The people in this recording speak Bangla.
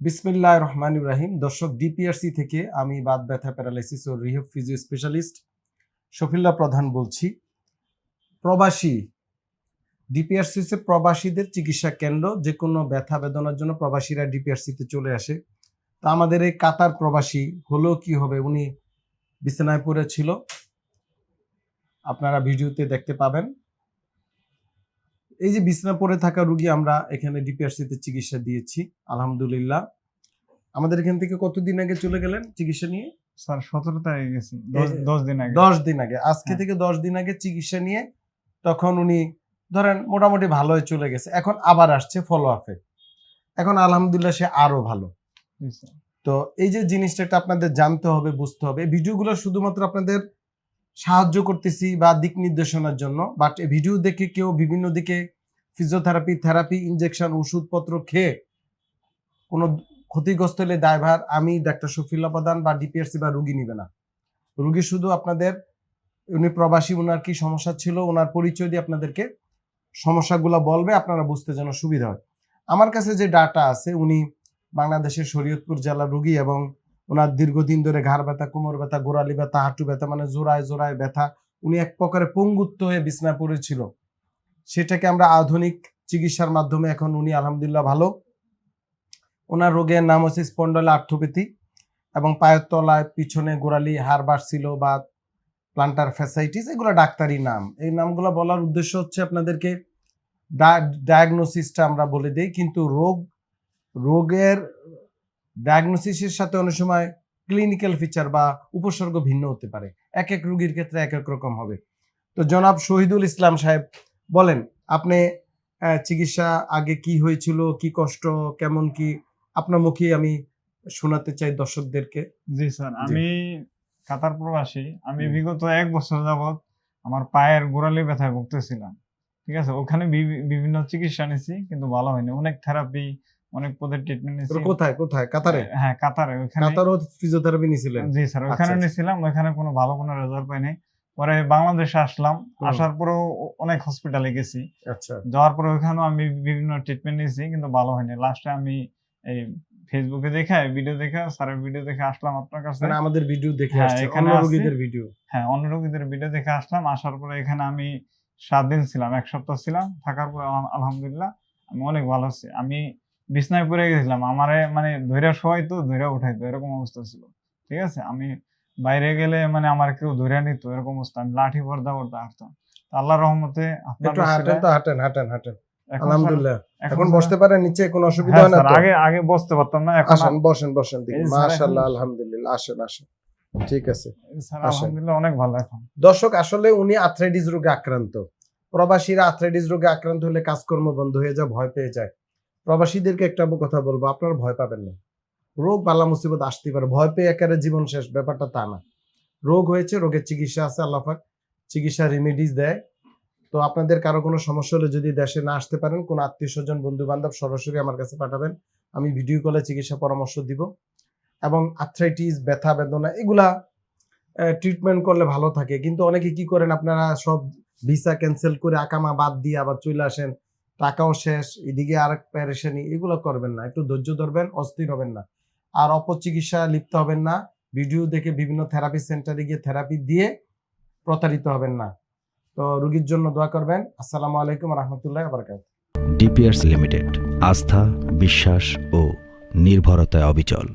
বিসমিল্লাহ রহমান ইব্রাহিম দর্শক ডিপিআরসি থেকে আমি বাত ব্যথা প্যারালাইসিস ও rehab physio specialist Shafilla Pradhan বলছি। প্রবাসী ডিপিআরসি প্রবাসীদের চিকিৎসা কেন্দ্র যে কোনো ব্যথা বেদনার জন্য প্রবাসীরা ডিপিআরসিতে চলে আসে। তা আমাদের এই কাতার প্রবাসী হলেও কি হবে, উনি বিছানায় পড়ে ছিল। আপনারা ভিডিওতে দেখতে পাবেন। এই যে বিছানা পড়ে থাকা রুগী আমরা এখানে ডিপিআরসিতে চিকিৎসা দিয়েছি আলহামদুলিল্লাহ। আমাদের এখান থেকে কতদিন আগে চলে গেলেন চিকিৎসা নিয়ে? স্যার সতেরো তারিখে গেছি। দশ দিন আগে। দশ দিন আগে। আজকে হ্যাঁ। থেকে দশ দিন আগে চিকিৎসা নিয়ে তখন উনি ধরেন মোটামুটি ভালো হয়ে চলে গেছে। এখন আবার আসছে ফলো আপে এখন আলহামদুলিল্লাহ সে আরও ভালো। তো এই যে জিনিসটা আপনাদের জানতে হবে বুঝতে হবে। ভিডিওগুলো শুধুমাত্র আপনাদের সাহায্য করতেছি বা দিক নির্দেশনার জন্য। বাট ভিডিও দেখে কেউ বিভিন্ন দিকে ফিজিওথেরাপি থেরাপি ইনজেকশন ওষুধপত্র খেয়ে কোনো ক্ষতিগ্রস্ত হলে দায়ভার আমি ডাক্তার শফিল্লা প্রধান বা ডিপিআরসি বা রুগী নিবে না। রুগী শুধু আপনাদের, উনি প্রবাসী ওনার কি সমস্যা ছিল ওনার পরিচয় দিয়ে আপনাদেরকে সমস্যাগুলো বলবে, আপনারা বুঝতে যেন সুবিধা হয়। আমার কাছে যে ডাটা আছে, উনি বাংলাদেশের শরীয়তপুর জেলার রুগী এবং ওনার দীর্ঘদিন ধরে ঘাড় ব্যথা, কোমর ব্যথা, গোড়ালি ব্যথা, হাঁটু ব্যথা মানে জোড়ায় জোড়ায় ব্যথা। উনি এক প্রকারে পঙ্গুত্ব হয়ে বিছনায় পড়েছিল সেটাকে আমরা আধুনিক চিকিৎসার মাধ্যমে এখন উনি আলহামদুলিল্লাহ ভালো। ওনার রোগের নাম হচ্ছে স্পন্ডল আর্থোপ্যাথি এবং পায়ের তলায় পিছনে গোড়ালি, হাড় বাড়ছিল বা প্লান্টার ফ্যাসাইটিস এগুলো ডাক্তারি নাম। এই নামগুলো বলার উদ্দেশ্য হচ্ছে আপনাদেরকে ডায়াগনোসিসটা আমরা বলে দিই। কিন্তু রোগ, রোগের ডায়াগনোসিসের সাথে অনেক সময় ক্লিনিক্যাল ফিচার বা উপসর্গ ভিন্ন হতে পারে। এক এক রোগীর ক্ষেত্রে এক এক রকম হবে। তো জনাব শহীদুল ইসলাম সাহেব বলেন আপনি চিকিৎসা আগে কি হয়েছিল কি কষ্ট কেমন কি? আপনার মুখে আমি শোনাতে চাই দর্শকদেরকে। জি স্যার। আমি কাতার প্রবাসী। আমি বিগত এক বছর যাবত আমার পায়ের গোড়ালি ব্যথায় ভুগতেছিলাম। ঠিক আছে? ওখানে বিভি- বিভিন্ন চিকিৎসা নিছি কিন্তু ভালো হয়নি। অনেক থেরাপি অনেক পদের ট্রিটমেন্ট তোরা কোথায়? কোথায়? কাতারে? হ্যাঁ কাতারে। ওখানে কাতারও ফিজিওথেরাপি নিয়েছিলেন জি স্যার আচ্ছা, ওখানে আচ্ছা। নিয়েছিলাম ওখানে কোনো ভালো কোনো রেজাল্ট পাইনি। পরে বাংলাদেশে আসলাম আসার পরেও অনেক হসপিটালে গেছি। আচ্ছা। যাওয়ার পরে ওখানেও আমি বিভিন্ন ট্রিটমেন্ট নিয়েছি কিন্তু ভালো হয়নি। লাস্টে আমি এই ফেসবুকে দেখে ভিডিও দেখে স্যারের ভিডিও দেখে আসলাম আপনার কাছে। মানে আমাদের ভিডিও দেখে হ্যাঁ, আসছে এখানে রোগীদের ভিডিও হ্যাঁ অন্য রোগীদের ভিডিও দেখে আসলাম আসার পরে এখানে আমি সাত দিন ছিলাম এক সপ্তাহ ছিলাম থাকার পরে আলহামদুলিল্লাহ আমি অনেক ভালো আছি। আমি বিছনায় পড়ে গেছিলাম। আমারে মানে ধৈর্য শোয়াই তো ধৈর্য উঠাইতো এরকম অবস্থা ছিল। ঠিক আছে? আমি বাইরে গেলে মানে আমার কেউ ধরে নিত এরকম অবস্থা। আমি লাঠি ভরদা ভরদা হাঁটতাম। আল্লাহ রহমতে হাঁটেন তো হাঁটেন হাঁটেন হাঁটেন। আলহামদুলিল্লাহ। এখন বসতে পারেন নিচে কোনো অসুবিধা হ্যাঁ হয় না আগে আগে বসতে পারতাম না এখন আসেন বসেন বসেন দেখি মাশাআল্লাহ আলহামদুলিল্লাহ। আসেন আসেন। ঠিক আছে। আলহামদুলিল্লাহ অনেক ভালো এখন। দর্শক আসলে উনি আর্থ্রাইটিস রোগে আক্রান্ত। প্রবাসীরা আর্থ্রাইটিস রোগে আক্রান্ত হলে কাজকর্ম বন্ধ হয়ে যায় ভয় পেয়ে যায়। প্রবাসীদেরকে একটা কথা বলব, আপনারা ভয় পাবেন না। রোগ, বালা, মুসিবত আসতে পারে। ভয় পেয়ে একেবারে জীবন শেষ, ব্যাপারটা তা না। রোগ হয়েছে, রোগের চিকিৎসা আছে আল্লাহাক চিকিৎসা রেমেডিস দেয়। তো আপনাদের কারও কোনো সমস্যা হলে যদি দেশে না আসতে পারেন, কোনো আত্মীয় স্বজন বন্ধু বান্ধব সরাসরি আমার কাছে পাঠাবেন। আমি ভিডিও কলে চিকিৎসা পরামর্শ দিব। এবং আর্থ্রাইটিস ব্যথা, বেদনা, এগুলা ট্রিটমেন্ট করলে ভালো থাকে। কিন্তু অনেকে কি করেন, আপনারা সব ভিসা ক্যান্সেল করে আকামা বাদ দিয়ে আবার চলে আসেন। টাকাও শেষ, এদিকে আর প্যারেশানি এগুলো করবেন না, একটু ধৈর্য ধরবেন, অস্থির হবেন না। আর অপচিকিৎসা লিপ্ত হবেন না, ভিডিও দেখে বিভিন্ন থেরাপি সেন্টারে গিয়ে থেরাপি দিয়ে প্রতারিত হবেন না। তো রুগীর জন্য দোয়া করবেন। আসসালামু আলাইকুম রহমতুল্লাহ বারকাত ডিপিআরস লিমিটেড আস্থা, বিশ্বাস ও নির্ভরতায় অবিচল।